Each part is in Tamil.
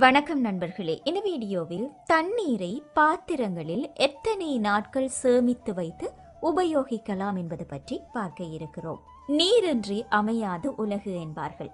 வணக்கம் நண்பர்களே. இந்த வீடியோவில் தண்ணீரை பாத்திரங்களில் எத்தனை நாட்கள் சேமித்து வைத்து உபயோகிக்கலாம் என்பது பற்றி பார்க்க இருக்கிறோம். நீரின்றி அமையாது உலகு என்பார்கள்.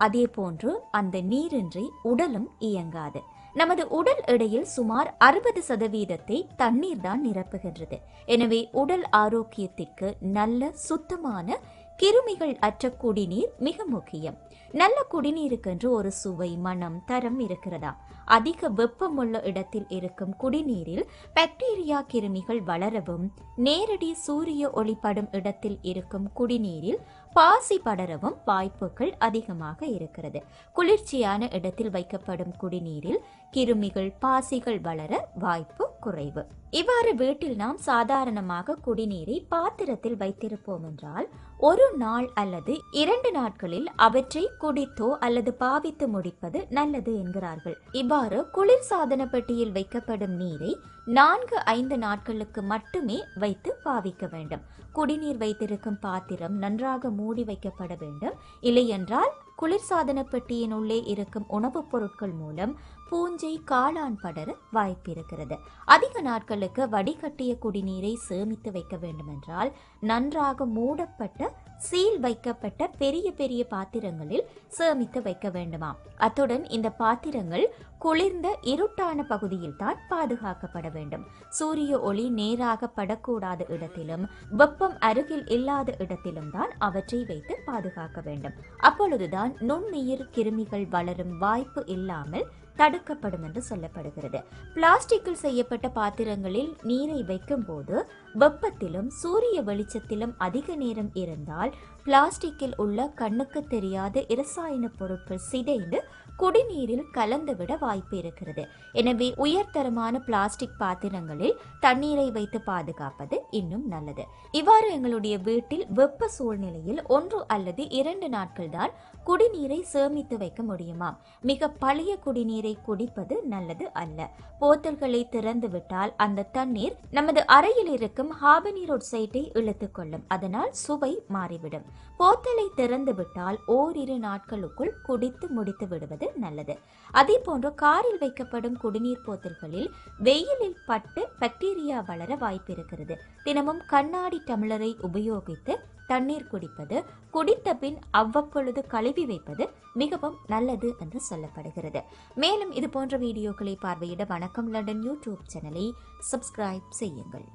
அதே போன்று அந்த நீரின்றி உடலும் இயங்காது. நமது உடல் எடையில் சுமார் அறுபது சதவீதத்தை தண்ணீர் தான் நிரப்புகின்றது. எனவே உடல் ஆரோக்கியத்திற்கு நல்ல சுத்தமான கிருமிகள் அற்ற குடிநீர் மிக முக்கியம். நல்ல குடிநீருக்கென்று ஒரு சுவை மனம் தரம் இருக்கிறதா? அதிக வெப்பமுள்ள இடத்தில் இருக்கும் குடிநீரில் பாக்டீரியா கிருமிகள் வளரவும் நேரடி சூரிய ஒளிப்படும் இடத்தில் இருக்கும் குடிநீரில் பாசி படரவும் வாய்ப்புகள் அதிகமாக இருக்கிறது. குளிர்ச்சியான இடத்தில் வைக்கப்படும் குடிநீரில் கிருமிகள் பாசிகள் வளர வாய்ப்பு குறைவு. இவ்வாறு வீட்டில் நாம் சாதாரணமாக குடிநீரை பாத்திரத்தில் வைத்திருப்போம் என்றால் ஒரு நாள் அல்லது இரண்டு நாட்களில் அவற்றை குடித்தோ அல்லது பாவித்து முடிப்பது நல்லது என்கிறார்கள். இவ்வாறு குளிர் சாதன பெட்டியில் வைக்கப்படும் நீரை நான்கு ஐந்து நாட்களுக்கு மட்டுமே வைத்து பாவிக்க வேண்டும். குடிநீர் வைத்திருக்கும் பாத்திரம் நன்றாக மூடி வைக்கப்பட வேண்டும். இல்லையென்றால் குளிர்சாதன பெட்டியின் உள்ளே இருக்கும் உணவுப் பொருட்கள் மூலம் பூஞ்சை காளான் படர வாய்ப்பிருக்கிறது. அதிக நாட்களுக்கு வடிகட்டிய குடிநீரை சேமித்து வைக்க வேண்டுமென்றால் நன்றாக மூடப்பட்ட சீல் வைக்கப்பட்ட பெரிய பெரிய பாத்திரங்களில் சேமித்து வைக்க வேண்டுமாம். அத்துடன் இந்த பாத்திரங்கள் குளிர்ந்த இருட்டான பகுதியில் தான் பாதுகாக்கப்பட வேண்டும். சூரிய ஒளி நேராக படக்கூடாத இடத்திலும் வெப்பம் அருகில் இல்லாத இடத்திலும் தான் அவற்றை வைத்து பாதுகாக்க வேண்டும். அப்பொழுதுதான் நுண்ணுயிர் கிருமிகள் வளரும் வாய்ப்பு இல்லாமல் தடுக்கப்படும் என்று சொல்லப்படுகிறது. பிளாஸ்டிக்கில் செய்யப்பட்ட பாத்திரங்களில் நீரை வைக்கும் போது வெப்பத்திலும் சூரிய வெளிச்சத்திலும் அதிக நேரம் இருந்தால் பிளாஸ்டிக்கில் உள்ள கண்ணுக்கு தெரியாத இரசாயன பொருட்கள் சிதைந்து குடிநீரில் கலந்துவிட வாய்ப்பு இருக்கிறது. எனவே உயர்தரமான பிளாஸ்டிக் பாத்திரங்களில் தண்ணீரை வைத்து பாதுகாப்பது இன்னும் நல்லது. இவ்வாறு எங்களுடைய வீட்டில் வெப்ப சூழ்நிலையில் ஒன்று அல்லது இரண்டு நாட்கள் தான் குடிநீரை சேமித்து வைக்க முடியுமா மிக பழைய குடிநீரை குடிப்பது நல்லது அல்ல. போத்தல்களை திறந்துவிட்டால் அந்த தண்ணீர் நமது அறையில் இருக்கும் ஹாபனீர் ஒட்சைட்டை இழுத்துக் கொள்ளும். அதனால் சுவை மாறிவிடும். போத்தலை திறந்துவிட்டால் ஓரிரு நாட்களுக்குள் குடித்து முடித்து விடுவது நல்லது. அதே போன்று காரில் வைக்கப்படும் குடிநீர் போத்தல்களில் வெயிலில் பட்டு பாக்டீரியா வளர வாய்ப்பிருக்கிறது. தினமும் கண்ணாடி டம்ளரை உபயோகித்து தண்ணீர் குடிப்பது குடித்த பின் அவ்வப்பொழுது கழுவி வைப்பது மிகவும் நல்லது என்று சொல்லப்படுகிறது. மேலும் இது போன்ற வீடியோக்களை பார்வையிட வணக்கம். லண்டன் யூடியூப் சேனலை சப்ஸ்கிரைப் செய்யுங்கள்.